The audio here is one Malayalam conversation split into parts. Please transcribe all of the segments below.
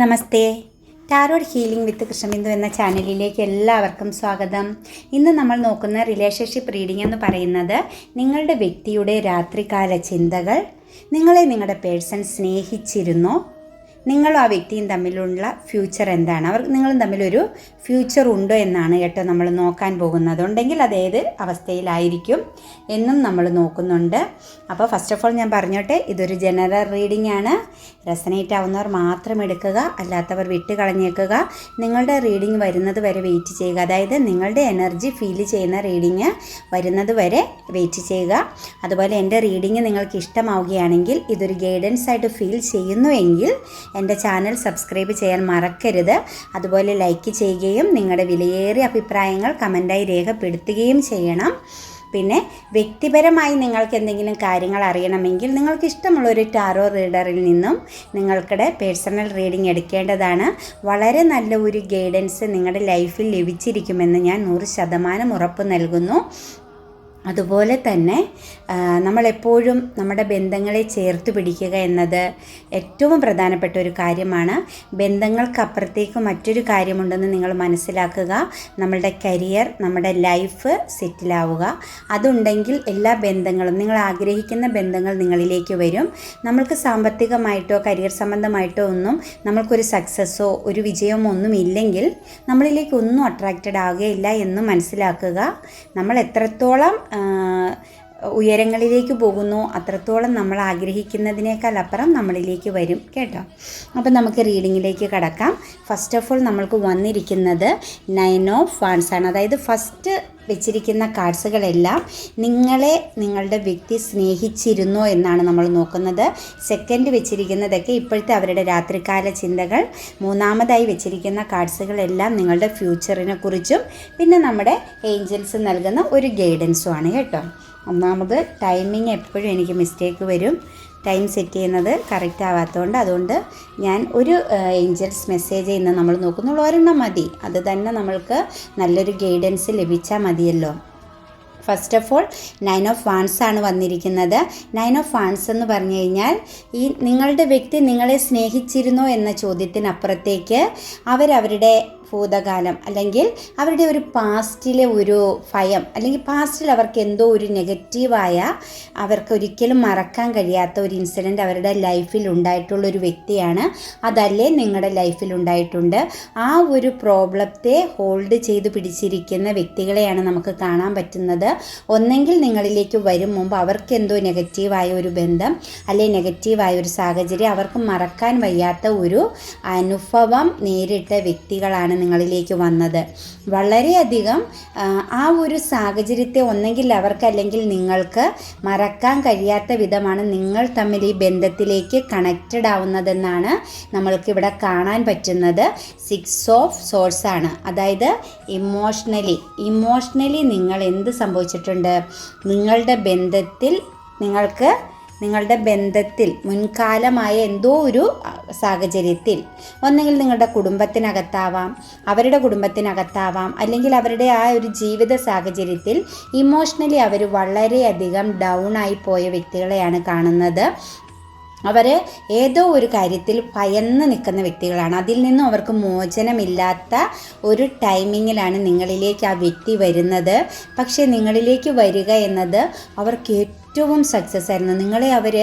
Namaste. Tarot healing with Krishnabindu എന്ന ചാനലിലേക്ക് എല്ലാവർക്കും സ്വാഗതം. ഇന്ന് നമ്മൾ നോക്കുന്ന റിലേഷൻഷിപ്പ് റീഡിംഗ് എന്ന് പറയുന്നത് നിങ്ങളുടെ വ്യക്തിയുടെ രാത്രികാല ചിന്തകൾ നിങ്ങളെ നിങ്ങളുടെ പേഴ്സൺ സ്നേഹിച്ചിരുന്നോ നിങ്ങളും ആ വ്യക്തിയും തമ്മിലുള്ള ഫ്യൂച്ചർ എന്താണ്? അവർ നിങ്ങളും തമ്മിലൊരു ഫ്യൂച്ചർ ഉണ്ടോ എന്നാണ് കേട്ടോ നമ്മൾ നോക്കാൻ പോകുന്നത്. ഉണ്ടെങ്കിൽ അത് ഏത് അവസ്ഥയിലായിരിക്കും എന്നും നമ്മൾ നോക്കുന്നുണ്ട്. അപ്പോൾ ഫസ്റ്റ് ഓഫ് ഓൾ ഞാൻ പറഞ്ഞോട്ടെ ഇതൊരു ജനറൽ റീഡിംഗ് ആണ്. റെസനേറ്റ് ആവുന്നവർ മാത്രം എടുക്കുക അല്ലാത്തവർ വിട്ട് കളഞ്ഞേക്കുക നിങ്ങളുടെ റീഡിംഗ് വരുന്നത് വരെ വെയിറ്റ് ചെയ്യുക. അതായത് നിങ്ങളുടെ എനർജി ഫീൽ ചെയ്യുന്ന റീഡിങ് വരുന്നത് വരെ വെയിറ്റ് ചെയ്യുക. അതുപോലെ എന്റെ റീഡിങ് നിങ്ങൾക്ക് ഇഷ്ടമാവുകയാണെങ്കിൽ ഇതൊരു ഗൈഡൻസ് ആയിട്ട് ഫീൽ ചെയ്യുന്നുവെങ്കിൽ എന്റെ ചാനൽ സബ്സ്ക്രൈബ് ചെയ്യാൻ മറക്കരുത്. അതുപോലെ ലൈക്ക് ചെയ്യുകയും നിങ്ങളുടെ വിലയേറിയ അഭിപ്രായങ്ങൾ കമന്റായി രേഖപ്പെടുത്തുകയും ചെയ്യണം. പിന്നെ വ്യക്തിപരമായി നിങ്ങൾക്ക് എന്തെങ്കിലും കാര്യങ്ങൾ അറിയണമെങ്കിൽ നിങ്ങൾക്ക് ഇഷ്ടമുള്ള ഒരു ടാറോ റീഡറിൽ നിന്നും നിങ്ങൾക്കിടെ പേഴ്സണൽ റീഡിംഗ് എടുക്കേണ്ടതാണ്. വളരെ നല്ല ഒരു ഗൈഡൻസ് നിങ്ങളുടെ ലൈഫിൽ ലഭിച്ചിരിക്കുമെന്ന് ഞാൻ നൂറ് ശതമാനം ഉറപ്പ് നൽകുന്നു. അതുപോലെ തന്നെ നമ്മളെപ്പോഴും നമ്മുടെ ബന്ധങ്ങളെ ചേർത്ത് പിടിക്കുക എന്നത് ഏറ്റവും പ്രധാനപ്പെട്ട ഒരു കാര്യമാണ്. ബന്ധങ്ങൾക്കപ്പുറത്തേക്ക് മറ്റൊരു കാര്യമുണ്ടെന്ന് നിങ്ങൾ മനസ്സിലാക്കുക. നമ്മളുടെ കരിയർ നമ്മുടെ ലൈഫ് സെറ്റിലാവുക. അതുണ്ടെങ്കിൽ എല്ലാ ബന്ധങ്ങളും നിങ്ങൾ ആഗ്രഹിക്കുന്ന ബന്ധങ്ങൾ നിങ്ങളിലേക്ക് വരും. നമ്മൾക്ക് സാമ്പത്തികമായിട്ടോ കരിയർ സംബന്ധമായിട്ടോ ഒന്നും നമ്മൾക്കൊരു സക്സസ്സോ ഒരു വിജയമോ ഒന്നും ഇല്ലെങ്കിൽ നമ്മളിലേക്ക് ഒന്നും അട്രാക്റ്റഡ് ആവുകയില്ല എന്ന് മനസ്സിലാക്കുക. നമ്മൾ എത്രത്തോളം 嗯、ഉയരങ്ങളിലേക്ക് പോകുന്നു. അത്രത്തോളം നമ്മൾ ആഗ്രഹിക്കുന്നതിനേക്കാൾ അപ്പുറം നമ്മളിലേക്ക് വരും കേട്ടോ. അപ്പം നമുക്ക് റീഡിങ്ങിലേക്ക് കടക്കാം. ഫസ്റ്റ് ഓഫ് ഓൾ നമ്മൾക്ക് വന്നിരിക്കുന്നത് നയൻ ഓഫ് ഫാൻസ് ആണ്. അതായത് ഫസ്റ്റ് വെച്ചിരിക്കുന്ന കാർഡ്സുകളെല്ലാം നിങ്ങളെ നിങ്ങളുടെ വ്യക്തി സ്നേഹിച്ചിരുന്നോ എന്നാണ് നമ്മൾ നോക്കുന്നത്. സെക്കൻഡ് വെച്ചിരിക്കുന്നതൊക്കെ ഇപ്പോഴത്തെ അവരുടെ രാത്രികാല ചിന്തകൾ. മൂന്നാമതായി വെച്ചിരിക്കുന്ന കാർഡ്സുകളെല്ലാം നിങ്ങളുടെ ഫ്യൂച്ചറിനെ കുറിച്ചും പിന്നെ നമ്മുടെ ഏഞ്ചൽസ് നൽകുന്ന ഒരു ഗൈഡൻസും ആണ് കേട്ടോ. ഒന്നാമത് ടൈമിങ് എപ്പോഴും എനിക്ക് മിസ്റ്റേക്ക് വരും. ടൈം സെറ്റ് ചെയ്യുന്നത് കറക്റ്റ് ആവാത്തതുകൊണ്ട് അതുകൊണ്ട് ഞാൻ ഒരു ഏഞ്ചൽസ് മെസ്സേജ് ഇന്ന് നമ്മൾ നോക്കുന്നുള്ളൂ. ഒരെണ്ണം മതി. അത് തന്നെ നമ്മൾക്ക് നല്ലൊരു ഗൈഡൻസ് ലഭിച്ചാൽ മതിയല്ലോ. First of all nine of wands ആണ് വന്നിരിക്കുന്നത്. നയൻ ഓഫ് വാൺസ് എന്ന് പറഞ്ഞു കഴിഞ്ഞാൽ ഈ നിങ്ങളുടെ വ്യക്തി നിങ്ങളെ സ്നേഹിച്ചിരുന്നോ എന്ന ചോദ്യത്തിനപ്പുറത്തേക്ക് അവരവരുടെ ഭൂതകാലം അല്ലെങ്കിൽ അവരുടെ ഒരു പാസ്റ്റിലെ ഒരു ഭയം അല്ലെങ്കിൽ പാസ്റ്റിൽ അവർക്ക് എന്തോ ഒരു നെഗറ്റീവായ അവർക്ക് ഒരിക്കലും മറക്കാൻ കഴിയാത്ത ഒരു ഇൻസിഡന്റ് അവരുടെ ലൈഫിൽ ഉണ്ടായിട്ടുള്ള ഒരു വ്യക്തിയാണ്. അതല്ലേ നിങ്ങളുടെ ലൈഫിൽ ഉണ്ടായിട്ടുണ്ട്. ആ ഒരു പ്രോബ്ലത്തെ ഹോൾഡ് ചെയ്ത് പിടിച്ചിരിക്കുന്ന വ്യക്തികളെയാണ് നമുക്ക് കാണാൻ പറ്റുന്നത്. ഒന്നെങ്കിൽ നിങ്ങളിലേക്ക് വരും മുമ്പ് അവർക്ക് എന്തോ നെഗറ്റീവായ ഒരു ബന്ധം അല്ലെ നെഗറ്റീവായ ഒരു സാഹചര്യം അവർക്ക് മറക്കാൻ വയ്യാത്ത ഒരു അനുഭവം നേരിട്ട വ്യക്തികളാണ് നിങ്ങളിലേക്ക് വന്നത്. വളരെയധികം ആ, ഒരു സാഹചര്യത്തെ ഒന്നെങ്കിൽ അവർക്ക് അല്ലെങ്കിൽ നിങ്ങൾക്ക് മറക്കാൻ കഴിയാത്ത വിധമാണ് നിങ്ങൾ തമ്മിൽ ഈ ബന്ധത്തിലേക്ക് കണക്റ്റഡ് ആവുന്നതെന്നാണ് നമ്മൾക്ക് ഇവിടെ കാണാൻ പറ്റുന്നത്. സിക്സ് ഓഫ് സോഴ്സ് ആണ്. അതായത് ഇമോഷണലി ഇമോഷണലി നിങ്ങൾ എന്ത് സംഭവിച്ചിട്ടുണ്ട്? നിങ്ങളുടെ ബന്ധത്തിൽ നിങ്ങൾക്ക് നിങ്ങളുടെ ബന്ധത്തിൽ മുൻകാലമായ എന്തോ ഒരു സാഹചര്യത്തിൽ. ഒന്നെങ്കിൽ നിങ്ങളുടെ കുടുംബത്തിനകത്താവാം അവരുടെ കുടുംബത്തിനകത്താവാം അല്ലെങ്കിൽ അവരുടെ ആ ഒരു ജീവിത സാഹചര്യത്തിൽ ഇമോഷണലി അവർ വളരെയധികം ഡൗൺ ആയി പോയ വ്യക്തികളെയാണ് കാണുന്നത്. അവർ ഏതോ ഒരു കാര്യത്തിൽ ഭയന്ന് നിൽക്കുന്ന വ്യക്തികളാണ്. അതിൽ നിന്നും അവർക്ക് മോചനമില്ലാത്ത ഒരു ടൈമിങ്ങിലാണ് നിങ്ങളിലേക്ക് ആ വ്യക്തി വരുന്നത്. പക്ഷേ നിങ്ങളിലേക്ക് വരിക എന്നത് അവർക്ക് ഏറ്റവും സക്സസ് ആയിരുന്നു. നിങ്ങളെ അവർ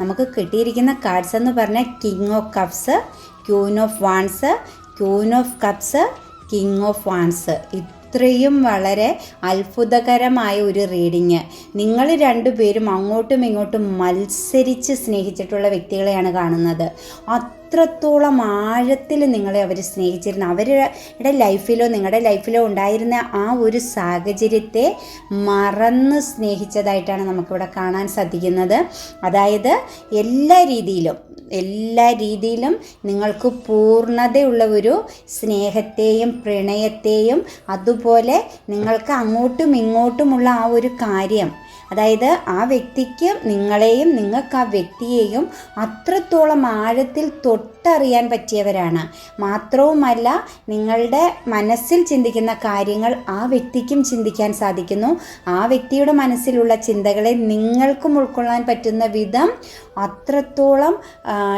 നമുക്ക് കിട്ടിയിരിക്കുന്ന കാർഡ്സ് എന്ന് പറഞ്ഞാൽ king of cups queen of wands queen of cups king of wands ഇത്രയും വളരെ അത്ഭുതകരമായ ഒരു റീഡിങ് നിങ്ങൾ രണ്ടുപേരും അങ്ങോട്ടും ഇങ്ങോട്ടും മത്സരിച്ച് സ്നേഹിച്ചിട്ടുള്ള വ്യക്തികളെയാണ് കാണുന്നത്. അത്രത്തോളം ആഴത്തിൽ നിങ്ങളെ അവർ സ്നേഹിച്ചിരുന്നു. അവരുടെ ലൈഫിലോ നിങ്ങളുടെ ലൈഫിലോ ഉണ്ടായിരുന്ന ആ ഒരു സാഹചര്യത്തെ മറന്ന് സ്നേഹിച്ചതായിട്ടാണ് നമുക്കിവിടെ കാണാൻ സാധിക്കുന്നത്. അതായത് എല്ലാ രീതിയിലും എല്ലാ രീതിയിലും നിങ്ങൾക്ക് പൂർണതയുള്ള ഒരു സ്നേഹത്തെയും പ്രണയത്തെയും അതുപോലെ നിങ്ങൾക്ക് അങ്ങോട്ടും ഇങ്ങോട്ടുമുള്ള ആ ഒരു കാര്യം അതായത് ആ വ്യക്തിക്ക് നിങ്ങളെയും നിങ്ങൾക്ക് ആ വ്യക്തിയെയും അത്രത്തോളം ആഴത്തിൽ തൊട്ടറിയാൻ പറ്റിയവരാണ്. മാത്രവുമല്ല നിങ്ങളുടെ മനസ്സിൽ ചിന്തിക്കുന്ന കാര്യങ്ങൾ ആ വ്യക്തിക്കും ചിന്തിക്കാൻ സാധിക്കുന്നു. ആ വ്യക്തിയുടെ മനസ്സിലുള്ള ചിന്തകളെ നിങ്ങൾക്കും ഉൾക്കൊള്ളാൻ പറ്റുന്ന വിധം അത്രത്തോളം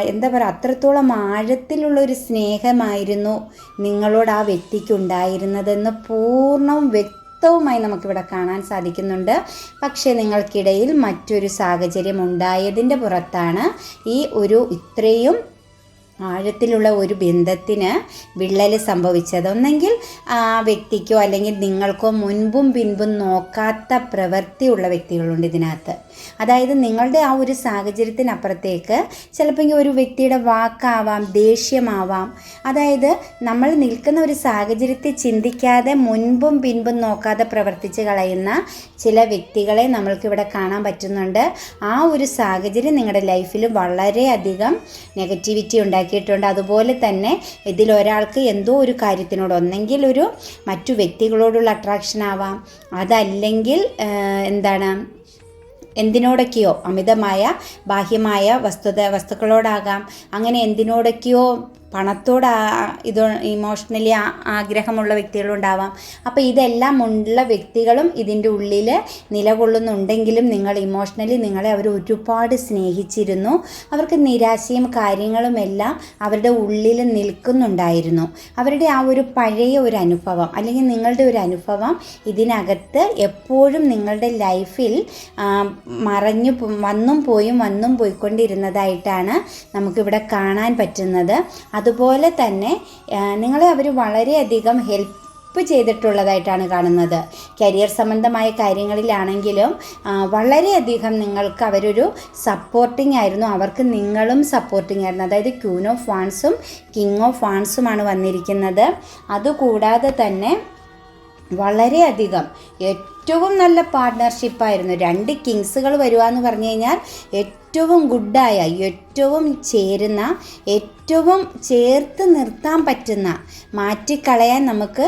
എന്താ പറയുക അത്രത്തോളം ആഴത്തിലുള്ള ഒരു സ്നേഹമായിരുന്നു നിങ്ങളോട് ആ വ്യക്തിക്ക് ഉണ്ടായിരുന്നതെന്ന് പൂർണവും വ്യക്തവുമായി നമുക്കിവിടെ കാണാൻ സാധിക്കുന്നുണ്ട്. പക്ഷേ നിങ്ങൾക്കിടയിൽ മറ്റൊരു സാഹചര്യം ഉണ്ടായതിന്റെ പുറത്താണ് ഈ ഒരു ഇത്രയും ആഴത്തിലുള്ള ഒരു ബന്ധത്തിന് വിള്ളൽ സംഭവിച്ചത്. ഒന്നെങ്കിൽ ആ വ്യക്തിക്കോ അല്ലെങ്കിൽ നിങ്ങൾക്കോ മുൻപും പിൻപും നോക്കാത്ത പ്രവൃത്തിയുള്ള വ്യക്തികളുണ്ട് ഇതിനകത്ത്. അതായത് നിങ്ങളുടെ ആ ഒരു സാഹചര്യത്തിനപ്പുറത്തേക്ക് ചിലപ്പോൾ ഒരു വ്യക്തിയുടെ വാക്കാവാം ദേഷ്യമാവാം. അതായത് നമ്മൾ നിൽക്കുന്ന ഒരു സാഹചര്യത്തെ ചിന്തിക്കാതെ മുൻപും പിൻപും നോക്കാതെ പ്രവർത്തിച്ച് കളയുന്ന ചില വ്യക്തികളെ നമ്മൾക്കിവിടെ കാണാൻ പറ്റുന്നുണ്ട്. ആ ഒരു സാഹചര്യം നിങ്ങളുടെ ലൈഫിൽ വളരെയധികം നെഗറ്റിവിറ്റി ഉണ്ടാക്കിയിട്ടുണ്ട്. അതുപോലെ തന്നെ ഇതിലൊരാൾക്ക് എന്തോ ഒരു കാര്യത്തിനോട് ഒന്നെങ്കിൽ ഒരു മറ്റു വ്യക്തികളോടുള്ള അട്രാക്ഷൻ ആവാം. അതല്ലെങ്കിൽ എന്താണ് എന്തിനോടൊക്കെയോ അമിതമായ ബാഹ്യമായ വസ്തുത വസ്തുക്കളോടാകാം. അങ്ങനെ എന്തിനോടൊക്കെയോ പണത്തോട് ഇത് ഇമോഷണലി ആഗ്രഹമുള്ള വ്യക്തികളുണ്ടാവാം. അപ്പോൾ ഇതെല്ലാം ഉള്ള വ്യക്തികളും ഇതിന്റെ ഉള്ളിൽ നിലകൊള്ളുന്നുണ്ടെങ്കിലും നിങ്ങൾ ഇമോഷണലി നിങ്ങളെ അവർ ഒരുപാട് സ്നേഹിച്ചിരുന്നു. അവർക്ക് നിരാശയും കാര്യങ്ങളും എല്ലാം അവരുടെ ഉള്ളിൽ നിൽക്കുന്നുണ്ടായിരുന്നു. അവരുടെ ആ ഒരു പഴയ ഒരു അനുഭവം അല്ലെങ്കിൽ നിങ്ങളുടെ ഒരു അനുഭവം ഇതിനകത്ത് എപ്പോഴും നിങ്ങളുടെ ലൈഫിൽ മറഞ്ഞു വന്നും പോയും വന്നും പോയിക്കൊണ്ടിരുന്നതായിട്ടാണ് നമുക്കിവിടെ കാണാൻ പറ്റുന്നത്. അതുപോലെ തന്നെ നിങ്ങളെ അവർ വളരെയധികം ഹെൽപ്പ് ചെയ്തിട്ടുള്ളതായിട്ടാണ് കാണുന്നത്. കരിയർ സംബന്ധമായ കാര്യങ്ങളിലാണെങ്കിലും വളരെയധികം നിങ്ങൾക്ക് അവരൊരു സപ്പോർട്ടിംഗ് ആയിരുന്നു. അവർക്ക് നിങ്ങളും സപ്പോർട്ടിംഗ് ആയിരുന്നു. അതായത് ക്യൂൻ ഓഫ് ഫാൻസും കിങ് ഓഫ് ഫാൻസുമാണ് വന്നിരിക്കുന്നത്. അതുകൂടാതെ തന്നെ വളരെയധികം ഏറ്റവും നല്ല പാർട്ട്ണർഷിപ്പായിരുന്നു രണ്ട് കിങ്സുകൾ വരുക എന്ന് പറഞ്ഞു കഴിഞ്ഞാൽ ഏറ്റവും ഗുഡായ ഏറ്റവും ചേരുന്ന ഏറ്റവും ചേർത്ത് നിർത്താൻ പറ്റുന്ന മാറ്റിക്കളയാൻ നമുക്ക്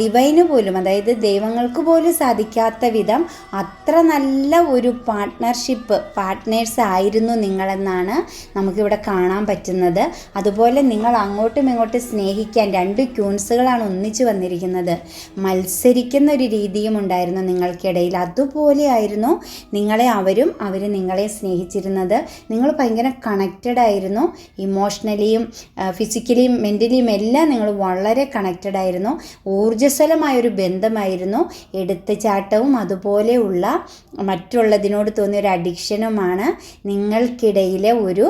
ഡിവൈന് പോലും അതായത് ദൈവങ്ങൾക്ക് പോലും സാധിക്കാത്ത വിധം അത്ര നല്ല ഒരു പാർട്ട്ണർഷിപ്പ് പാർട്ട്നേഴ്സ് ആയിരുന്നു നിങ്ങളെന്നാണ് നമുക്കിവിടെ കാണാൻ പറ്റുന്നത്. അതുപോലെ നിങ്ങൾ അങ്ങോട്ടും ഇങ്ങോട്ടും സ്നേഹിക്കാൻ രണ്ട് ക്യൂൺസുകളാണ് ഒന്നിച്ചു വന്നിരിക്കുന്നത്. മത്സരിക്കുന്ന ഒരു രീതിയും ഉണ്ടായിരുന്നു നിങ്ങൾക്കിടയിൽ. അതുപോലെയായിരുന്നു നിങ്ങളെ അവരും അവർ നിങ്ങളെ സ്നേഹിച്ചിരുന്നത്. നിങ്ങൾ ഭയങ്കര കണക്റ്റഡ് ആയിരുന്നു. ഇമോഷണലിയും ഫിസിക്കലിയും മെന്റലിയും എല്ലാം നിങ്ങൾ വളരെ കണക്റ്റഡ് ആയിരുന്നു. ഊർജസ്വലമായൊരു ബന്ധമായിരുന്നു. എടുത്തുചാട്ടവും അതുപോലെയുള്ള മറ്റുള്ളതിനോട് തോന്നിയ ഒരു അഡിക്ഷനുമാണ് നിങ്ങൾക്കിടയിലെ ഒരു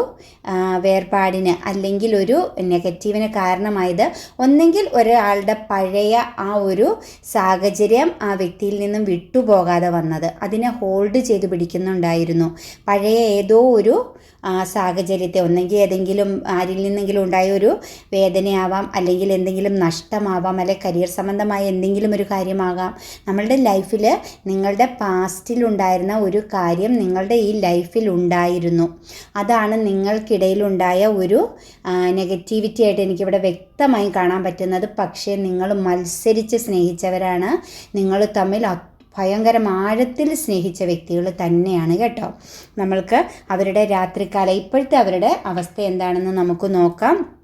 വേർപാടിന് അല്ലെങ്കിൽ ഒരു നെഗറ്റീവിന് കാരണമായത്. ഒന്നെങ്കിൽ ഒരാളുടെ പഴയ ആ ഒരു സാഹചര്യം ആ വ്യക്തിയിൽ നിന്നും വിട്ടുപോകാതെ വന്നത്. അതിനെ ഹോൾഡ് ചെയ്ത് പിടിക്കുന്നുണ്ടായിരുന്നു. പഴയ ഏതോ ഒരു ആ, സാഹചര്യത്തെ ഒന്നെങ്കിൽ ഏതെങ്കിലും ആരിൽ നിന്നെങ്കിലും ഉണ്ടായ ഒരു വേദനയാവാം അല്ലെങ്കിൽ എന്തെങ്കിലും നഷ്ടമാവാം അല്ലെങ്കിൽ കരിയർ സംബന്ധമായ എന്തെങ്കിലും ഒരു കാര്യമാകാം. നമ്മളുടെ ലൈഫിൽ നിങ്ങളുടെ പാസ്റ്റിലുണ്ടായിരുന്ന ഒരു കാര്യം നിങ്ങളുടെ ഈ ലൈഫിൽ ഉണ്ടായിരുന്നു. അതാണ് നിങ്ങൾക്കിടയിലുണ്ടായ ഒരു നെഗറ്റിവിറ്റി ആയിട്ട് എനിക്കിവിടെ വ്യക്തമായി കാണാൻ പറ്റുന്നത്. പക്ഷേ നിങ്ങൾ മത്സരിച്ച് സ്നേഹിച്ചവരാണ്. നിങ്ങൾ തമ്മിൽ ഭയങ്കര ആഴത്തിൽ സ്നേഹിച്ച വ്യക്തികൾ തന്നെയാണ് കേട്ടോ. നമ്മൾക്ക് അവരുടെ രാത്രിക്കാല ഇപ്പോഴത്തെ അവരുടെ അവസ്ഥ എന്താണെന്ന് നമുക്ക് നോക്കാം.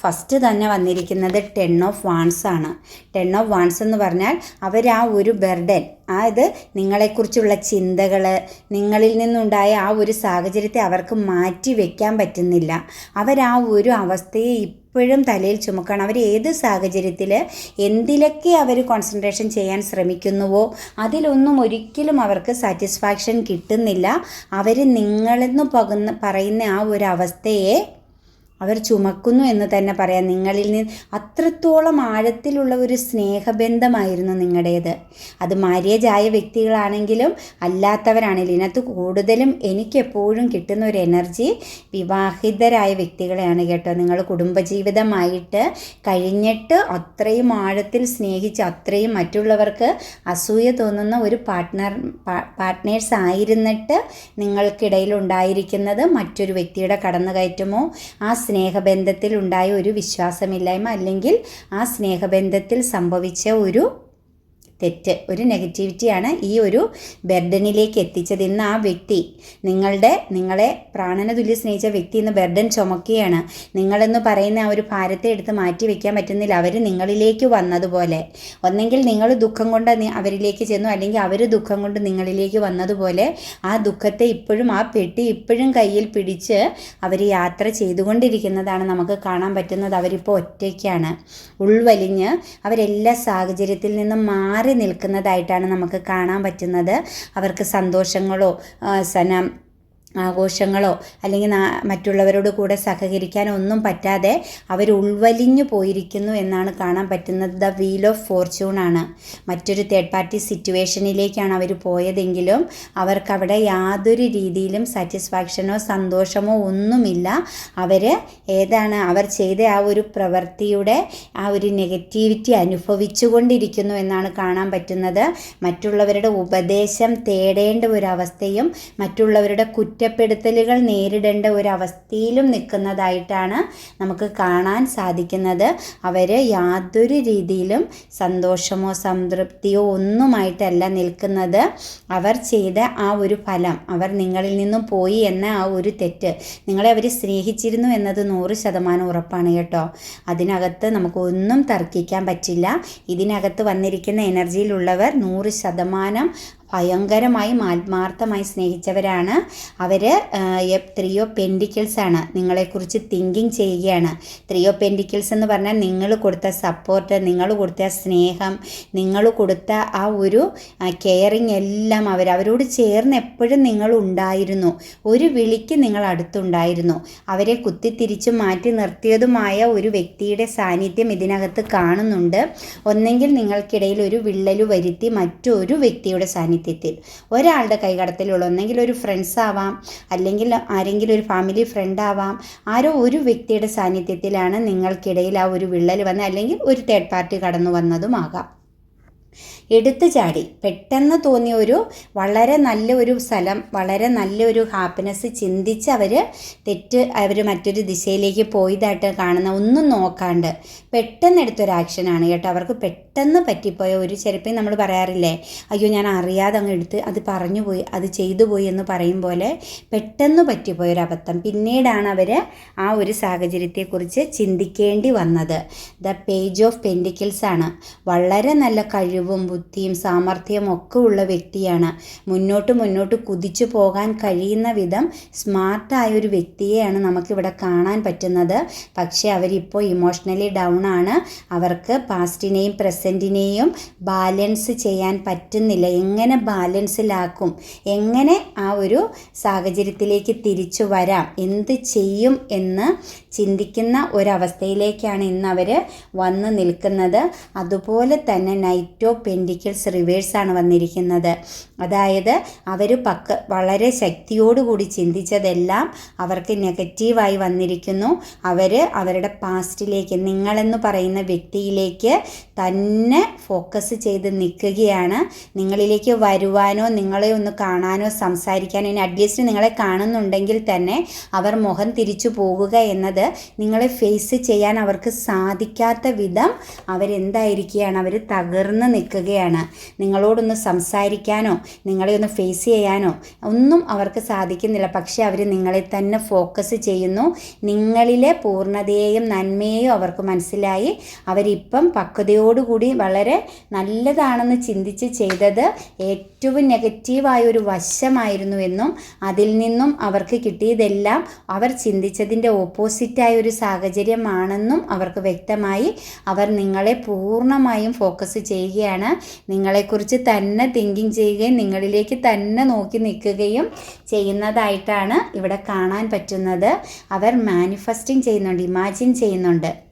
ഫസ്റ്റ് തന്നെ വന്നിരിക്കുന്നത് ടെൻ ഓഫ് വാൺസ് ആണ് ടെൻ ഓഫ് വാൺസ് എന്ന് പറഞ്ഞാൽ അവർ ആ ഒരു ബെർഡൻ അതായത് നിങ്ങളെക്കുറിച്ചുള്ള ചിന്തകൾ നിങ്ങളിൽ നിന്നുണ്ടായ ആ ഒരു സാഹചര്യത്തെ അവർക്ക് മാറ്റി വയ്ക്കാൻ പറ്റുന്നില്ല. അവർ ആ ഒരു അവസ്ഥയെ ഇപ്പോഴും തലയിൽ ചുമക്കണം. അവർ ഏത് സാഹചര്യത്തിൽ എന്തിലൊക്കെ അവർ കോൺസെൻട്രേഷൻ ചെയ്യാൻ ശ്രമിക്കുന്നുവോ അതിലൊന്നും ഒരിക്കലും അവർക്ക് സാറ്റിസ്ഫാക്ഷൻ കിട്ടുന്നില്ല. അവർ നിങ്ങളെന്ന് പകുന്ന പറയുന്ന ആ ഒരു അവസ്ഥയെ അവർ ചുമക്കുന്നു എന്ന് തന്നെ പറയാം. നിങ്ങളിൽ നിന്ന് അത്രത്തോളം ആഴത്തിലുള്ള ഒരു സ്നേഹബന്ധമായിരുന്നു നിങ്ങളുടേത്. അത് മാര്യേജ് ആയ വ്യക്തികളാണെങ്കിലും അല്ലാത്തവരാണെങ്കിലും ഇതിനകത്ത് കൂടുതലും എനിക്കെപ്പോഴും കിട്ടുന്ന ഒരു എനർജി വിവാഹിതരായ വ്യക്തികളെയാണ് കേട്ടോ. നിങ്ങൾ കുടുംബജീവിതമായിട്ട് കഴിഞ്ഞിട്ട് അത്രയും ആഴത്തിൽ സ്നേഹിച്ച് അത്രയും മറ്റുള്ളവർക്ക് അസൂയ തോന്നുന്ന ഒരു പാർട്ട്ണർ പാർട്ട്നേഴ്സ് ആയിരുന്നിട്ട് നിങ്ങൾക്കിടയിൽ ഉണ്ടായിരിക്കുന്നത് മറ്റൊരു വ്യക്തിയുടെ കടന്നുകയറ്റമോ ആ സ്നേഹബന്ധത്തിൽ ഉണ്ടായ ഒരു വിശ്വാസമില്ലായ്മ അല്ലെങ്കിൽ ആ സ്നേഹബന്ധത്തിൽ സംഭവിച്ച ഒരു തെറ്റ് ഒരു നെഗറ്റിവിറ്റിയാണ് ഈ ഒരു ബെർഡനിലേക്ക് എത്തിച്ചത് ഇന്ന് ആ വ്യക്തി നിങ്ങളുടെ നിങ്ങളെ പ്രാണന തുല്യ സ്നേഹിച്ച വ്യക്തി ഇന്ന് ബെർഡൻ ചുമക്കുകയാണ്. നിങ്ങളെന്ന് പറയുന്ന ആ ഒരു ഭാരത്തെ എടുത്ത് മാറ്റി വെക്കാൻ പറ്റുന്നില്ല. അവർ നിങ്ങളിലേക്ക് വന്നതുപോലെ. ഒന്നെങ്കിൽ നിങ്ങൾ ദുഃഖം കൊണ്ട് അവരിലേക്ക് ചെന്നു. അല്ലെങ്കിൽ അവർ ദുഃഖം കൊണ്ട് നിങ്ങളിലേക്ക് വന്നതുപോലെ ആ ദുഃഖത്തെ ഇപ്പോഴും ആ പെട്ടി ഇപ്പോഴും കയ്യിൽ പിടിച്ച് അവർ യാത്ര ചെയ്തുകൊണ്ടിരിക്കുന്നതാണ് നമുക്ക് കാണാൻ പറ്റുന്നത്. അവരിപ്പോൾ ഒറ്റയ്ക്കാണ്. ഉൾവലിഞ്ഞ് അവരെല്ലാ സാഹചര്യത്തിൽ നിന്നും മാറി നിൽക്കുന്നതായിട്ടാണ് നമുക്ക് കാണാൻ പറ്റുന്നത്. അവർക്ക് സന്തോഷങ്ങളോ സനം സന ആഘോഷങ്ങളോ അല്ലെങ്കിൽ മറ്റുള്ളവരോട് കൂടെ സഹകരിക്കാനോ ഒന്നും പറ്റാതെ അവർ ഉൾവലിഞ്ഞു പോയിരിക്കുന്നു എന്നാണ് കാണാൻ പറ്റുന്നത്. ദ വീൽ ഓഫ് ഫോർച്യൂൺ ആണ്. മറ്റൊരു തേർഡ് പാർട്ടി സിറ്റുവേഷനിലേക്കാണ് അവർ പോയതെങ്കിലും അവർക്കവിടെ യാതൊരു രീതിയിലും സാറ്റിസ്ഫാക്ഷനോ സന്തോഷമോ ഒന്നുമില്ല. അവർ ഏതാണ് അവർ ചെയ്ത ആ ഒരു പ്രവൃത്തിയുടെ ആ ഒരു നെഗറ്റിവിറ്റി അനുഭവിച്ചുകൊണ്ടിരിക്കുന്നു എന്നാണ് കാണാൻ പറ്റുന്നത്. മറ്റുള്ളവരുടെ ഉപദേശം തേടേണ്ട ഒരു അവസ്ഥയും മറ്റുള്ളവരുടെ കുറ്റപ്പെടുത്തലുകൾ നേരിടേണ്ട ഒരു അവസ്ഥയിലും നിൽക്കുന്നതായിട്ടാണ് നമുക്ക് കാണാൻ സാധിക്കുന്നത്. അവർ യാതൊരു രീതിയിലും സന്തോഷമോ സംതൃപ്തിയോ ഒന്നുമായിട്ടല്ല നിൽക്കുന്നത്. അവർ ചെയ്ത ആ ഒരു ഫലം അവർ നിങ്ങളിൽ നിന്നും പോയി എന്ന ആ ഒരു തെറ്റ് നിങ്ങളെ അവർ സ്നേഹിച്ചിരുന്നു എന്നത് നൂറ് ശതമാനം ഉറപ്പാണ് കേട്ടോ. അതിനകത്ത് നമുക്ക് ഒന്നും തർക്കിക്കാൻ പറ്റില്ല. ഇതിനകത്ത് വന്നിരിക്കുന്ന എനർജിയിലുള്ളവർ നൂറ് ശതമാനം ഭയങ്കരമായും ആത്മാർത്ഥമായി സ്നേഹിച്ചവരാണ് അവർ ത്രീയോ പെൻഡിക്കിൾസ് ആണ്. നിങ്ങളെക്കുറിച്ച് തിങ്കിങ് ചെയ്യുകയാണ്. ത്രീയോ പെൻഡിക്കിൾസ് എന്ന് പറഞ്ഞാൽ നിങ്ങൾ കൊടുത്ത സപ്പോർട്ട് നിങ്ങൾ കൊടുത്ത സ്നേഹം നിങ്ങൾ കൊടുത്ത ആ ഒരു കെയറിങ് എല്ലാം അവർ അവരോട് ചേർന്ന് എപ്പോഴും നിങ്ങൾ ഉണ്ടായിരുന്നു. ഒരു വിളിക്ക് നിങ്ങൾ അടുത്തുണ്ടായിരുന്നു. അവരെ കുത്തിത്തിരിച്ച് മാറ്റി നിർത്തിയതുമായ ഒരു വ്യക്തിയുടെ സാന്നിധ്യം ഇതിനകത്ത് കാണുന്നുണ്ട്. ഒന്നെങ്കിൽ നിങ്ങൾക്കിടയിൽ ഒരു വിള്ളൽ വരുത്തി മറ്റൊരു വ്യക്തിയുടെ സാന്നിധ്യത്തിൽ ഒരാളുടെ കൈകടത്തിലുള്ള ഒന്നെങ്കിൽ ഒരു ഫ്രണ്ട്സ് ആവാം അല്ലെങ്കിൽ ആരെങ്കിലും ഒരു ഫാമിലി ഫ്രണ്ട് ആവാം. ആരോ ഒരു വ്യക്തിയുടെ സാന്നിധ്യത്തിലാണ് നിങ്ങൾക്കിടയിൽ ആ ഒരു വിള്ളൽ വന്ന് അല്ലെങ്കിൽ ഒരു തേർഡ് പാർട്ടി കടന്നു വന്നതുമാകാം എടുത്തു ചാടി പെട്ടെന്ന് തോന്നിയ ഒരു വളരെ നല്ല ഒരു സ്ഥലം വളരെ നല്ല ഒരു ഹാപ്പിനെസ് ചിന്തിച്ച് അവർ തെറ്റ് അവർ മറ്റൊരു ദിശയിലേക്ക് പോയതായിട്ട് കാണുന്ന ഒന്നും നോക്കാണ്ട് പെട്ടെന്ന് എടുത്തൊരു ആക്ഷനാണ് കേട്ടോ. അവർക്ക് പെട്ടെന്ന് പറ്റിപ്പോയ ഒരു ചിലപ്പോൾ നമ്മൾ പറയാറില്ലേ? അയ്യോ ഞാൻ അറിയാതെ അങ്ങ് എടുത്ത് അത് പറഞ്ഞു പോയി അത് ചെയ്തു പോയി എന്ന് പറയും പോലെ പെട്ടെന്ന് പറ്റിപ്പോയ ഒരു അബദ്ധം. പിന്നീടാണ് അവർ ആ ഒരു സാഹചര്യത്തെക്കുറിച്ച് ചിന്തിക്കേണ്ടി വന്നത്. ദ പേജ് ഓഫ് പെൻഡിക്കിൾസ് ആണ്. വളരെ നല്ല കഴിവും ബുദ്ധിയും സാമർഥ്യവും ഒക്കെ ഉള്ള വ്യക്തിയാണ്. മുന്നോട്ട് മുന്നോട്ട് കുതിച്ചു പോകാൻ കഴിയുന്ന വിധം സ്മാർട്ടായ ഒരു വ്യക്തിയെയാണ് നമുക്കിവിടെ കാണാൻ പറ്റുന്നത്. പക്ഷേ അവരിപ്പോൾ ഇമോഷണലി ഡൗൺ ആണ്. അവർക്ക് പാസ്റ്റിനെയും പ്രസന്റിനെയും ബാലൻസ് ചെയ്യാൻ പറ്റുന്നില്ല. എങ്ങനെ ബാലൻസിലാക്കും? എങ്ങനെ ആ ഒരു സാഹചര്യത്തിലേക്ക് തിരിച്ചു വരാം? എന്ത് ചെയ്യും എന്ന് ചിന്തിക്കുന്ന ഒരവസ്ഥയിലേക്കാണ് ഇന്ന് അവർ വന്ന് നിൽക്കുന്നത്. അതുപോലെ തന്നെ നൈറ്റോ പെൻഡിക്കിൾസ് റിവേഴ്സാണ് വന്നിരിക്കുന്നത്. അതായത് അവർ പക്ക വളരെ ശക്തിയോടുകൂടി ചിന്തിച്ചതെല്ലാം അവർക്ക് നെഗറ്റീവായി വന്നിരിക്കുന്നു. അവർ അവരുടെ പാസ്റ്റിലേക്ക് നിങ്ങളെന്ന് പറയുന്ന വ്യക്തിയിലേക്ക് തന്നെ ഫോക്കസ് ചെയ്ത് നിൽക്കുകയാണ്. നിങ്ങളിലേക്ക് വരുവാനോ നിങ്ങളെ ഒന്ന് കാണാനോ സംസാരിക്കാനോ ഇനി അറ്റ്ലീസ്റ്റ് നിങ്ങളെ കാണുന്നുണ്ടെങ്കിൽ തന്നെ അവർ മുഖം തിരിച്ചു പോകുക എന്നത് നിങ്ങളെ ഫേസ് ചെയ്യാൻ അവർക്ക് സാധിക്കാത്ത വിധം അവരെന്തായിരിക്കുകയാണ്? അവർ തകർന്ന് നിൽക്കുകയാണ്. നിങ്ങളോടൊന്ന് സംസാരിക്കാനോ നിങ്ങളെ ഒന്ന് ഫേസ് ചെയ്യാനോ ഒന്നും അവർക്ക് സാധിക്കുന്നില്ല. പക്ഷേ അവർ നിങ്ങളെ തന്നെ ഫോക്കസ് ചെയ്യുന്നു. നിങ്ങളിലെ പൂർണതയെയും നന്മയെയും അവർക്ക് മനസ്സിലായി. അവരിപ്പം പക്വതയോടുകൂടി വളരെ നല്ലതാണെന്ന് ചിന്തിച്ച് ചെയ്തത് ഏറ്റവും നെഗറ്റീവായ ഒരു വശമായിരുന്നു എന്നും അതിൽ നിന്നും അവർക്ക് കിട്ടിയതെല്ലാം അവർ ചിന്തിച്ചതിന്റെ ഓപ്പോസിറ്റായ ഒരു സാഹചര്യമാണെന്നും അവർക്ക് വ്യക്തമായി അവർ നിങ്ങളെ പൂർണമായും ഫോക്കസ് ചെയ്യുകയാണ്. നിങ്ങളെക്കുറിച്ച് തന്നെ തിങ്കിങ് ചെയ്യുകയും നിങ്ങളിലേക്ക് തന്നെ നോക്കി നിൽക്കുകയും ചെയ്യുന്നതായിട്ടാണ് ഇവിടെ കാണാൻ പറ്റുന്നത്. അവർ മാനിഫെസ്റ്റിംഗ് ചെയ്യുന്നുണ്ട് ഇമാജിൻ ചെയ്യുന്നുണ്ട്.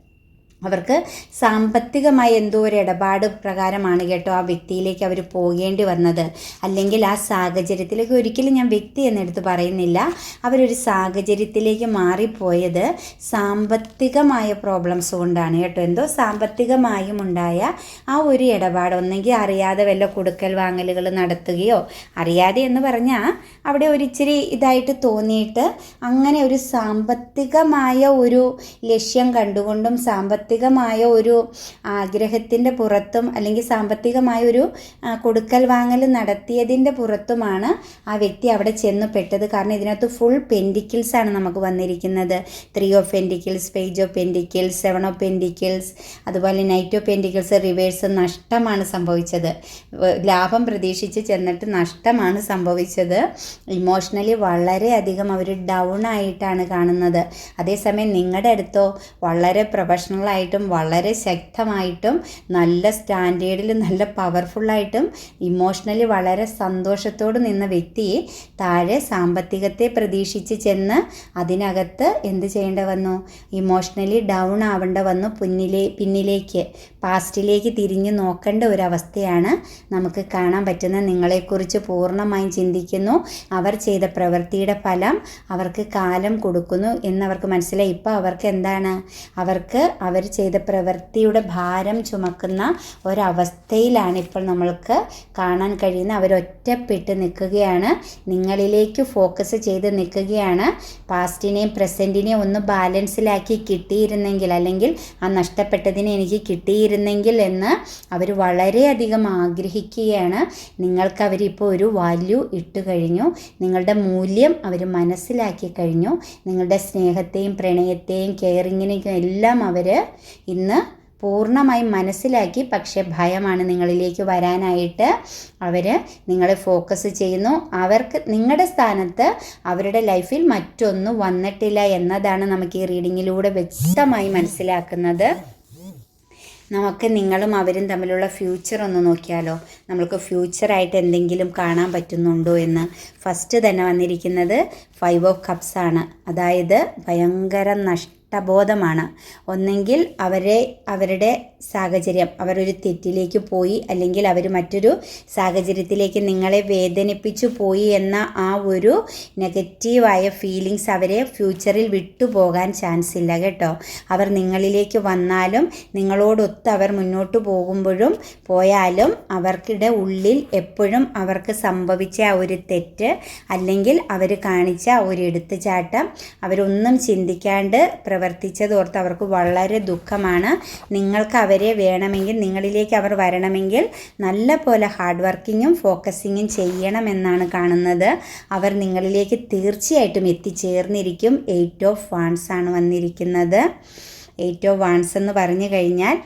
അവർക്ക് സാമ്പത്തികമായി എന്തോ ഒരു ഇടപാട് പ്രകാരമാണ് കേട്ടോ ആ വ്യക്തിയിലേക്ക് അവർ പോകേണ്ടി വന്നത്. അല്ലെങ്കിൽ ആ സാഹചര്യത്തിലേക്ക് ഒരിക്കലും ഞാൻ വ്യക്തി എന്നെടുത്ത് പറയുന്നില്ല. അവരൊരു സാഹചര്യത്തിലേക്ക് മാറിപ്പോയത് സാമ്പത്തികമായ പ്രോബ്ലംസ് കൊണ്ടാണ് കേട്ടോ. എന്തോ സാമ്പത്തികമായും ഉണ്ടായ ആ ഒരു ഇടപാട്. ഒന്നെങ്കിൽ അറിയാതെ വല്ല കൊടുക്കൽ വാങ്ങലുകൾ നടത്തുകയോ അറിയാതെ എന്ന് പറഞ്ഞാൽ അവിടെ ഒരു ഇച്ചിരി ഇതായിട്ട് തോന്നിയിട്ട് അങ്ങനെ ഒരു സാമ്പത്തികമായ ഒരു ലക്ഷ്യം കണ്ടുകൊണ്ടും സാമ്പത്തിക സാമ്പത്തികമായ ഒരു ആഗ്രഹത്തിന്റെ പുറത്തും അല്ലെങ്കിൽ സാമ്പത്തികമായ ഒരു കൊടുക്കൽ വാങ്ങൽ നടത്തിയതിന്റെ പുറത്തുമാണ് ആ വ്യക്തി അവിടെ ചെന്ന് പെട്ടത്. കാരണം ഇതിനകത്ത് ഫുൾ പെൻഡിക്കിൾസ് ആണ് നമുക്ക് വന്നിരിക്കുന്നത്. Three of pentacles page of pentacles seven of pentacles അതുപോലെ നൈറ്റ് ഓഫ് പെൻഡിക്കിൾസ് റിവേഴ്സ് നഷ്ടമാണ് സംഭവിച്ചത്. ലാഭം പ്രതീക്ഷിച്ച് ചെന്നിട്ട് നഷ്ടമാണ് സംഭവിച്ചത്. ഇമോഷണലി വളരെയധികം അവർ ഡൗൺ ആയിട്ടാണ് കാണുന്നത്. അതേസമയം നിങ്ങളുടെ അടുത്തോ വളരെ പ്രൊഫഷണലായിട്ടും വളരെ ശക്തമായിട്ടും നല്ല സ്റ്റാൻഡേർഡിൽ നല്ല പവർഫുള്ളായിട്ടും ഇമോഷണലി വളരെ സന്തോഷത്തോട് നിന്ന വ്യക്തി താഴെ സാമ്പത്തികത്തെ പ്രതീക്ഷിച്ച് ചെന്ന് അതിനകത്ത് എന്ത് ചെയ്യേണ്ട വന്നു? ഇമോഷണലി ഡൗൺ ആവേണ്ട വന്നു. പിന്നിലേ പിന്നിലേക്ക് പാസ്റ്റിലേക്ക് തിരിഞ്ഞു നോക്കേണ്ട ഒരു അവസ്ഥയാണ് നമുക്ക് കാണാൻ പറ്റുന്ന നിങ്ങളെക്കുറിച്ച് പൂർണമായും ചിന്തിക്കുന്നു. അവർ ചെയ്ത പ്രവൃത്തിയുടെ ഫലം അവർക്ക് കാലം കൊടുക്കുന്നു എന്നവർക്ക് മനസ്സിലായി. ഇപ്പോൾ അവർക്ക് എന്താണ്? അവർക്ക് അവർ ചെയ്ത പ്രവൃത്തിയുടെ ഭാരം ചുമക്കുന്ന ഒരവസ്ഥയിലാണ് ഇപ്പോൾ നമ്മൾക്ക് കാണാൻ കഴിയുന്ന അവരൊറ്റപ്പെട്ട് നിൽക്കുകയാണ്. നിങ്ങളിലേക്ക് ഫോക്കസ് ചെയ്ത് നിൽക്കുകയാണ്. പാസ്റ്റിനെയും പ്രസന്റിനെയും ഒന്ന് ബാലൻസിലാക്കി കിട്ടിയിരുന്നെങ്കിൽ അല്ലെങ്കിൽ ആ നഷ്ടപ്പെട്ടതിനെ എനിക്ക് കിട്ടിയിരുന്നെങ്കിൽ എന്ന് അവർ വളരെയധികം ആഗ്രഹിക്കുകയാണ്. നിങ്ങൾക്ക് അവരിപ്പോൾ ഒരു വാല്യൂ ഇട്ട് കഴിഞ്ഞു. നിങ്ങളുടെ മൂല്യം അവർ മനസ്സിലാക്കി കഴിഞ്ഞു. നിങ്ങളുടെ സ്നേഹത്തെയും പ്രണയത്തെയും കെയറിങ്ങിനെയും എല്ലാം അവർ ഇന്ന് പൂർണമായും മനസ്സിലാക്കി പക്ഷേ ഭയമാണ് നിങ്ങളിലേക്ക് വരാനായിട്ട്. അവർ നിങ്ങളെ ഫോക്കസ് ചെയ്യുന്നു. അവർക്ക് നിങ്ങളുടെ സ്ഥാനത്ത് അവരുടെ ലൈഫിൽ മറ്റൊന്നും വന്നിട്ടില്ല എന്നതാണ് നമുക്ക് ഈ റീഡിങ്ങിലൂടെ വ്യക്തമായി മനസ്സിലാക്കുന്നത്. നമുക്ക് നിങ്ങളും അവരും തമ്മിലുള്ള ഫ്യൂച്ചർ ഒന്ന് നോക്കിയാലോ? നമ്മൾക്ക് ഫ്യൂച്ചറായിട്ട് എന്തെങ്കിലും കാണാൻ പറ്റുന്നുണ്ടോ എന്ന്. ഫസ്റ്റ് തന്നെ വന്നിരിക്കുന്നത് ഫൈവ് ഓഫ് കപ്സ് ആണ് അതായത് ഭയങ്കര നഷ്ടബോധമാണ് ഒന്നെങ്കിൽ അവരെ അവരുടെ സാഹചര്യം അവരൊരു തെറ്റിലേക്ക് പോയി അല്ലെങ്കിൽ അവർ മറ്റൊരു സാഹചര്യത്തിലേക്ക് നിങ്ങളെ വേദനിപ്പിച്ചു പോയി എന്ന ആ ഒരു നെഗറ്റീവായ ഫീലിങ്സ് അവരെ ഫ്യൂച്ചറിൽ വിട്ടുപോകാൻ ചാൻസ് ഇല്ല കേട്ടോ. അവർ നിങ്ങളിലേക്ക് വന്നാലും നിങ്ങളോടൊത്ത് അവർ മുന്നോട്ട് പോകുമ്പോഴും പോയാലും അവർക്കിടെ ഉള്ളിൽ എപ്പോഴും അവർക്ക് സംഭവിച്ച ആ ഒരു തെറ്റ് അല്ലെങ്കിൽ അവർ കാണിച്ച ആ ഒരു എടുത്തുചാട്ടം അവരൊന്നും ചിന്തിക്കാണ്ട് പ്രവർത്തിച്ചതോർത്ത് അവർക്ക് വളരെ ദുഃഖമാണ്. നിങ്ങൾക്ക് അവരെ വേണമെങ്കിൽ നിങ്ങളിലേക്ക് അവർ വരണമെങ്കിൽ നല്ല പോലെ ഹാർഡ് വർക്കിങ്ങും ഫോക്കസിങ്ങും ചെയ്യണമെന്നാണ് കാണുന്നത്. അവർ നിങ്ങളിലേക്ക് തീർച്ചയായിട്ടും എത്തിച്ചേർന്നിരിക്കും. എയ്റ്റ് ഓഫ് വാൺസ് ആണ് വന്നിരിക്കുന്നത്. എയ്റ്റ് ഓഫ് വാൺസ് എന്ന് പറഞ്ഞു കഴിഞ്ഞാൽ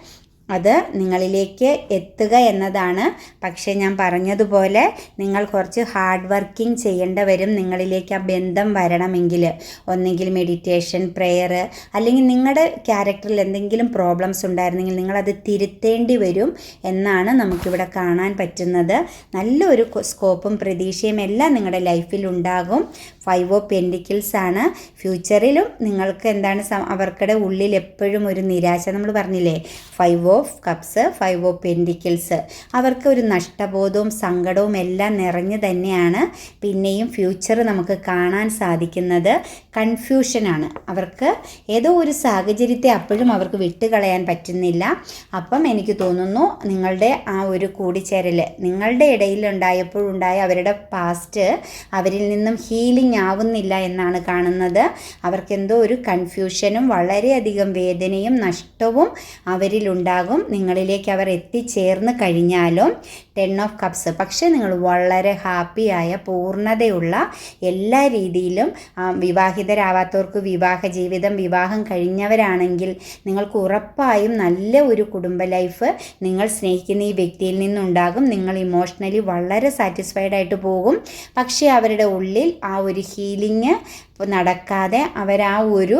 അത് നിങ്ങളിലേക്ക് എത്തുക എന്നതാണ്. പക്ഷേ ഞാൻ പറഞ്ഞതുപോലെ നിങ്ങൾ കുറച്ച് ഹാർഡ് വർക്കിംഗ് ചെയ്യേണ്ട വരും നിങ്ങളിലേക്ക് ആ ബന്ധം വരണമെങ്കിൽ ഒന്നെങ്കിൽ മെഡിറ്റേഷൻ പ്രെയർ അല്ലെങ്കിൽ നിങ്ങളുടെ ക്യാരക്ടറിൽ എന്തെങ്കിലും പ്രോബ്ലംസ് ഉണ്ടായിരുന്നെങ്കിൽ നിങ്ങളത് തിരുത്തേണ്ടി വരും എന്നാണ് നമുക്കിവിടെ കാണാൻ പറ്റുന്നത്. നല്ലൊരു സ്കോപ്പും പ്രതീക്ഷയും എല്ലാം നിങ്ങളുടെ ലൈഫിൽ ഉണ്ടാകും. ഫൈവ് ഓഫ് പെൻഡിക്കിൾസ് ആണ്. ഫ്യൂച്ചറിലും നിങ്ങൾക്ക് എന്താണ് അവർക്കടെ ഉള്ളിൽ എപ്പോഴും ഒരു നിരാശ നമ്മൾ പറഞ്ഞില്ലേ? Five of cups five of pentacles അവർക്ക് ഒരു നഷ്ടബോധവും സങ്കടവും എല്ലാം നിറഞ്ഞു തന്നെയാണ് പിന്നെയും ഫ്യൂച്ചർ നമുക്ക് കാണാൻ സാധിക്കുന്നത്. കൺഫ്യൂഷനാണ് അവർക്ക് ഏതോ ഒരു സാഹചര്യത്തെ അപ്പോഴും അവർക്ക് വിട്ടുകളയാൻ പറ്റുന്നില്ല. അപ്പം എനിക്ക് തോന്നുന്നു നിങ്ങളുടെ ആ ഒരു കൂടിച്ചേരൽ നിങ്ങളുടെ ഇടയിൽ ഉണ്ടായപ്പോഴുണ്ടായ അവരുടെ പാസ്റ്റ് അവരിൽ നിന്നും ഹീലിംഗ് ആവുന്നില്ല എന്നാണ് കാണുന്നത്. അവർക്കെന്തോ ഒരു കൺഫ്യൂഷനും വളരെയധികം വേദനയും നഷ്ടവും അവരിലുണ്ടാകും. നിങ്ങളിലേക്ക് അവർ എത്തിച്ചേർന്ന് കഴിഞ്ഞാലും ടെൻ ഓഫ് കപ്സ് പക്ഷേ നിങ്ങൾ വളരെ ഹാപ്പിയായ പൂർണതയുള്ള എല്ലാ രീതിയിലും വിവാഹിതരാവാത്തവർക്ക് വിവാഹ ജീവിതം വിവാഹം കഴിഞ്ഞവരാണെങ്കിൽ നിങ്ങൾക്ക് ഉറപ്പായും നല്ല ഒരു കുടുംബ ലൈഫ് നിങ്ങൾ സ്നേഹിക്കുന്ന ഈ വ്യക്തിയിൽ നിന്നുണ്ടാകും. നിങ്ങൾ ഇമോഷണലി വളരെ സാറ്റിസ്ഫൈഡ് ആയിട്ട് പോകും. പക്ഷേ അവരുടെ ഉള്ളിൽ ആ ഒരു ഹീലിംഗ് നടക്കാതെ അവർ ആ ഒരു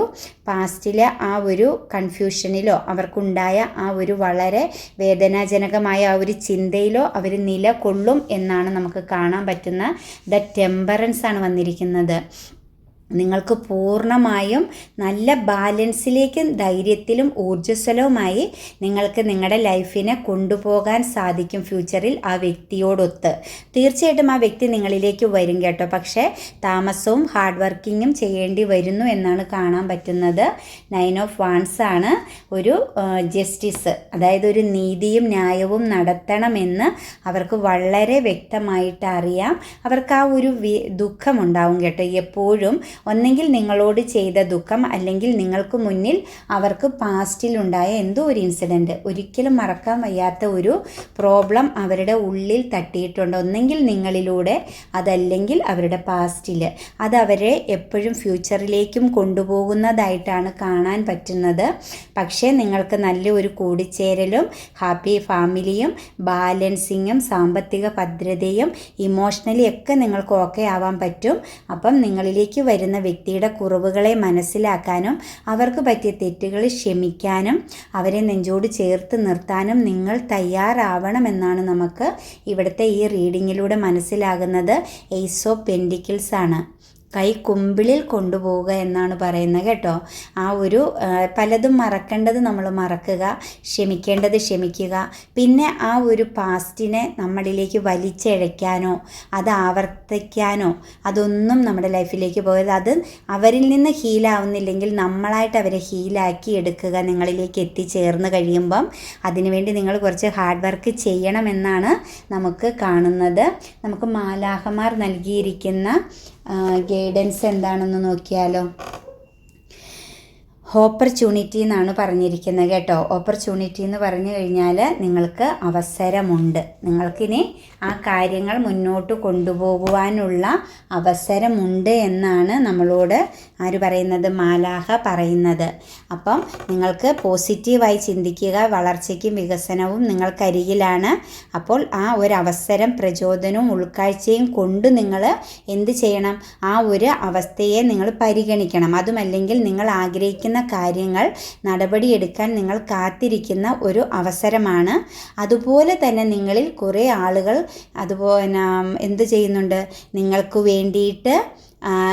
പാസ്റ്റിലെ ആ ഒരു കൺഫ്യൂഷനിലോ അവർക്കുണ്ടായ ആ ഒരു വളരെ വേദനാജനകമായ ആ ഒരു ചിന്തയിലോ അവർ നിലകൊള്ളും എന്നാണ് നമുക്ക് കാണാൻ പറ്റുന്ന ദ ടെമ്പറൻസ് ആണ് വന്നിരിക്കുന്നത്. നിങ്ങൾക്ക് പൂർണമായും നല്ല ബാലൻസിലേക്കും ധൈര്യത്തിലും ഊർജസ്വലവുമായി നിങ്ങൾക്ക് നിങ്ങളുടെ ലൈഫിനെ കൊണ്ടുപോകാൻ സാധിക്കും ഫ്യൂച്ചറിൽ ആ വ്യക്തിയോടൊത്ത്. തീർച്ചയായിട്ടും ആ വ്യക്തി നിങ്ങളിലേക്ക് വരും കേട്ടോ. പക്ഷേ താമസവും ഹാർഡ് വർക്കിങ്ങും ചെയ്യേണ്ടി വരുന്നു എന്നാണ് കാണാൻ പറ്റുന്നത്. നയൻ ഓഫ് വാൺസ് ആണ് ഒരു ജസ്റ്റിസ് അതായത് ഒരു നീതിയും ന്യായവും നടത്തണമെന്ന് അവർക്ക് വളരെ വ്യക്തമായിട്ട് അറിയാം. അവർക്ക് ആ ഒരു ദുഃഖമുണ്ടാവും കേട്ടോ. എപ്പോഴും ഒന്നെങ്കിൽ നിങ്ങളോട് ചെയ്ത ദുഃഖം അല്ലെങ്കിൽ നിങ്ങൾക്ക് മുന്നിൽ അവർക്ക് പാസ്റ്റിൽ ഉണ്ടായ എന്തോ ഒരു ഇൻസിഡന്റ് ഒരിക്കലും മറക്കാൻ വയ്യാത്ത ഒരു പ്രോബ്ലം അവരുടെ ഉള്ളിൽ തട്ടിയിട്ടുണ്ട്. ഒന്നെങ്കിൽ നിങ്ങളിലൂടെ അതല്ലെങ്കിൽ അവരുടെ പാസ്റ്റിൽ അത് അവരെ എപ്പോഴും ഫ്യൂച്ചറിലേക്കും കൊണ്ടുപോകുന്നതായിട്ടാണ് കാണാൻ പറ്റുന്നത്. പക്ഷേ നിങ്ങൾക്ക് നല്ല ഒരു കൂടിച്ചേരലും ഹാപ്പി ഫാമിലിയും ബാലൻസിങ്ങും സാമ്പത്തിക ഭദ്രതയും ഇമോഷണലി ഒക്കെ നിങ്ങൾക്ക് ഓക്കെ ആവാൻ പറ്റും. അപ്പം നിങ്ങളിലേക്ക് വരുന്ന വ്യക്തിയുടെ കുറവുകളെ മനസ്സിലാക്കാനും അവർക്ക് പറ്റിയ തെറ്റുകൾ ക്ഷമിക്കാനും അവരെ നെഞ്ചോട് ചേർത്ത് നിർത്താനും നിങ്ങൾ തയ്യാറാവണമെന്നാണ് നമുക്ക് ഇവിടുത്തെ ഈ റീഡിങ്ങിലൂടെ മനസ്സിലാകുന്നത്. എയ്സ് പെൻഡിക്കിൾസ് ആണ്. കൈ കുമ്പിളിൽ കൊണ്ടുപോവുക എന്നാണ് പറയുന്നത് കേട്ടോ. ആ ഒരു പലതും മറക്കേണ്ടത് നമ്മൾ മറക്കുക ക്ഷമിക്കേണ്ടത് ക്ഷമിക്കുക. പിന്നെ ആ ഒരു പാസ്റ്റിനെ നമ്മളിലേക്ക് വലിച്ചഴയ്ക്കാനോ അത് ആവർത്തിക്കാനോ അതൊന്നും നമ്മുടെ ലൈഫിലേക്ക് പോയത് അത് അവരിൽ നിന്ന് ഹീലാവുന്നില്ലെങ്കിൽ നമ്മളായിട്ട് അവരെ ഹീലാക്കി എടുക്കുക നിങ്ങളിലേക്ക് എത്തിച്ചേർന്ന് കഴിയുമ്പം അതിനുവേണ്ടി നിങ്ങൾ കുറച്ച് ഹാർഡ് വർക്ക് ചെയ്യണമെന്നാണ് നമുക്ക് കാണുന്നത്. നമുക്ക് മാലാഹമാർ നൽകിയിരിക്കുന്ന ഗൈഡൻസ് എന്താണെന്ന് നോക്കിയാലോ? ഓപ്പർച്യൂണിറ്റി എന്നാണ് പറഞ്ഞിരിക്കുന്നത് കേട്ടോ. ഓപ്പർച്യൂണിറ്റി എന്ന് പറഞ്ഞു കഴിഞ്ഞാൽ നിങ്ങൾക്ക് അവസരമുണ്ട്. നിങ്ങൾക്കിനി ആ കാര്യങ്ങൾ മുന്നോട്ട് കൊണ്ടുപോകുവാനുള്ള അവസരമുണ്ട് എന്നാണ് നമ്മളോട് ആര് പറയുന്നത്? മാലാഹ പറയുന്നത്. അപ്പം നിങ്ങൾക്ക് പോസിറ്റീവായി ചിന്തിക്കുക വളർച്ചയ്ക്കും വികസനവും നിങ്ങൾക്കരികിലാണ്. അപ്പോൾ ആ ഒരു അവസരം പ്രചോദനവും ഉൾക്കാഴ്ചയും കൊണ്ട് നിങ്ങൾ എന്ത് ചെയ്യണം? ആ ഒരു അവസ്ഥയെ നിങ്ങൾ പരിഗണിക്കണം. അതുമല്ലെങ്കിൽ നിങ്ങൾ ആഗ്രഹിക്കുന്ന കാര്യങ്ങൾ നടപടിയെടുക്കാൻ നിങ്ങൾ കാത്തിരിക്കുന്ന ഒരു അവസരമാണ്. അതുപോലെ തന്നെ നിങ്ങളിൽ കുറേ ആളുകൾ അതുപോലെ എന്ത് ചെയ്യുന്നുണ്ട്? നിങ്ങൾക്ക് വേണ്ടിയിട്ട്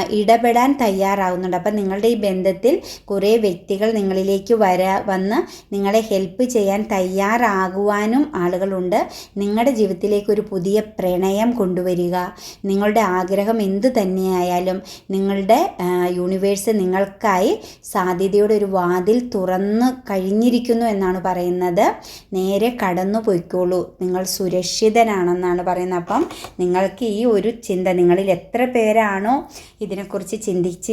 ഇടപെടാൻ തയ്യാറാവുന്നുണ്ട്. അപ്പം നിങ്ങളുടെ ഈ ബന്ധത്തിൽ കുറേ വ്യക്തികൾ നിങ്ങളിലേക്ക് വരാ വന്ന് നിങ്ങളെ ഹെൽപ്പ് ചെയ്യാൻ തയ്യാറാകുവാനും ആളുകളുണ്ട്. നിങ്ങളുടെ ജീവിതത്തിലേക്ക് ഒരു പുതിയ പ്രണയം കൊണ്ടുവരിക. നിങ്ങളുടെ ആഗ്രഹം എന്തു തന്നെയായാലും നിങ്ങളുടെ യൂണിവേഴ്സ് നിങ്ങൾക്കായി സാധ്യതയുടെ ഒരു വാതിൽ തുറന്ന് കഴിഞ്ഞിരിക്കുന്നു എന്നാണ് പറയുന്നത്. നേരെ കടന്നു പോയിക്കോളൂ. നിങ്ങൾ സുരക്ഷിതനാണെന്നാണ് പറയുന്നത്. അപ്പം നിങ്ങൾക്ക് ഈ ഒരു ചിന്ത നിങ്ങളിൽ എത്ര പേരാണോ ഇതിനെക്കുറിച്ച് ചിന്തിച്ച്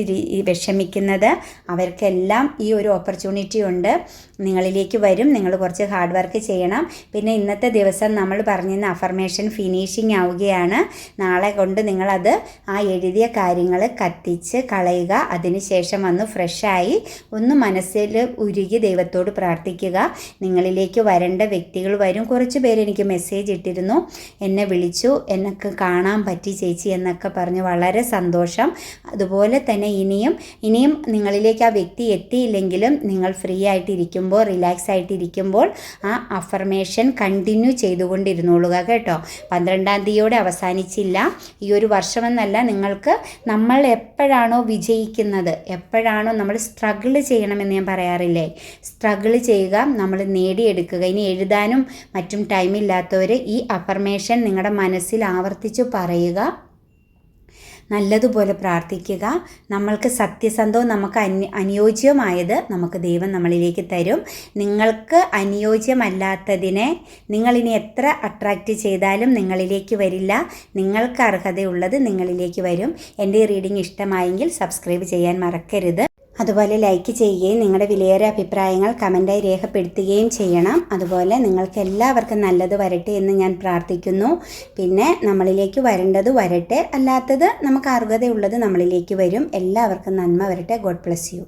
വിഷമിക്കുന്നത് അവർക്കെല്ലാം ഈ ഒരു ഓപ്പർച്യൂണിറ്റി ഉണ്ട്. നിങ്ങളിലേക്ക് വരും. നിങ്ങൾ കുറച്ച് ഹാർഡ് വർക്ക് ചെയ്യണം. പിന്നെ ഇന്നത്തെ ദിവസം നമ്മൾ പറഞ്ഞിരുന്ന അഫർമേഷൻ ഫിനിഷിങ് ആവുകയാണ്. നാളെ കൊണ്ട് നിങ്ങളത് ആ എഴുതിയ കാര്യങ്ങൾ കത്തിച്ച് കളയുക. അതിനുശേഷം വന്ന് ഫ്രഷായി ഒന്ന് മനസ്സിൽ ഉരുകി ദൈവത്തോട് പ്രാർത്ഥിക്കുക. നിങ്ങളിലേക്ക് വരേണ്ട വ്യക്തികൾ വരും. കുറച്ച് പേര് എനിക്ക് മെസ്സേജ് ഇട്ടിരുന്നു. എന്നെ വിളിച്ചു. എന്നൊക്കെ കാണാൻ പറ്റി ചേച്ചി എന്നൊക്കെ പറഞ്ഞ് വളരെ സന്തോഷം. അതുപോലെ തന്നെ ഇനിയും ഇനിയും നിങ്ങളിലേക്ക് ആ വ്യക്തി എത്തിയില്ലെങ്കിലും നിങ്ങൾ ഫ്രീ ആയിട്ടിരിക്കുമ്പോൾ റിലാക്സ് ആയിട്ടിരിക്കുമ്പോൾ ആ അഫർമേഷൻ കണ്ടിന്യൂ ചെയ്തുകൊണ്ടിരുന്നോളുക കേട്ടോ. പന്ത്രണ്ടാം തീയതിയോടെ അവസാനിച്ചില്ല. ഈ ഒരു വർഷമെന്നല്ല നിങ്ങൾക്ക് നമ്മൾ എപ്പോഴാണോ വിജയിക്കുന്നത് എപ്പോഴാണോ നമ്മൾ സ്ട്രഗിൾ ചെയ്യണമെന്ന് ഞാൻ പറയാറില്ലേ? സ്ട്രഗിൾ ചെയ്യുക നമ്മൾ നേടിയെടുക്കുക. ഇനി എഴുതാനും മറ്റും ടൈമില്ലാത്തവർ ഈ അഫർമേഷൻ നിങ്ങളുടെ മനസ്സിൽ ആവർത്തിച്ച് പറയുക. നല്ലതുപോലെ പ്രാർത്ഥിക്കുക. നമ്മൾക്ക് സത്യസന്ധവും നമുക്ക് അന്യ അനുയോജ്യമായത് നമുക്ക് ദൈവം നമ്മളിലേക്ക് തരും. നിങ്ങൾക്ക് അനുയോജ്യമല്ലാത്തതിനെ നിങ്ങളിനി എത്ര അട്രാക്റ്റ് ചെയ്താലും നിങ്ങളിലേക്ക് വരില്ല. നിങ്ങൾക്ക് അർഹതയുള്ളത് നിങ്ങളിലേക്ക് വരും. എന്റെ റീഡിംഗ് ഇഷ്ടമായെങ്കിൽ സബ്സ്ക്രൈബ് ചെയ്യാൻ മറക്കരുത്. അതുപോലെ ലൈക്ക് ചെയ്യുകയും നിങ്ങളുടെ വിലയേറെ അഭിപ്രായങ്ങൾ കമന്റായി രേഖപ്പെടുത്തുകയും ചെയ്യണം. അതുപോലെ നിങ്ങൾക്ക് എല്ലാവർക്കും നല്ലത് വരട്ടെ എന്ന് ഞാൻ പ്രാർത്ഥിക്കുന്നു. പിന്നെ നമ്മളിലേക്ക് വരേണ്ടത് വരട്ടെ. അല്ലാത്തത് നമുക്ക് അർഹതയുള്ളത് നമ്മളിലേക്ക് വരും. എല്ലാവർക്കും നന്മ വരട്ടെ. God plus U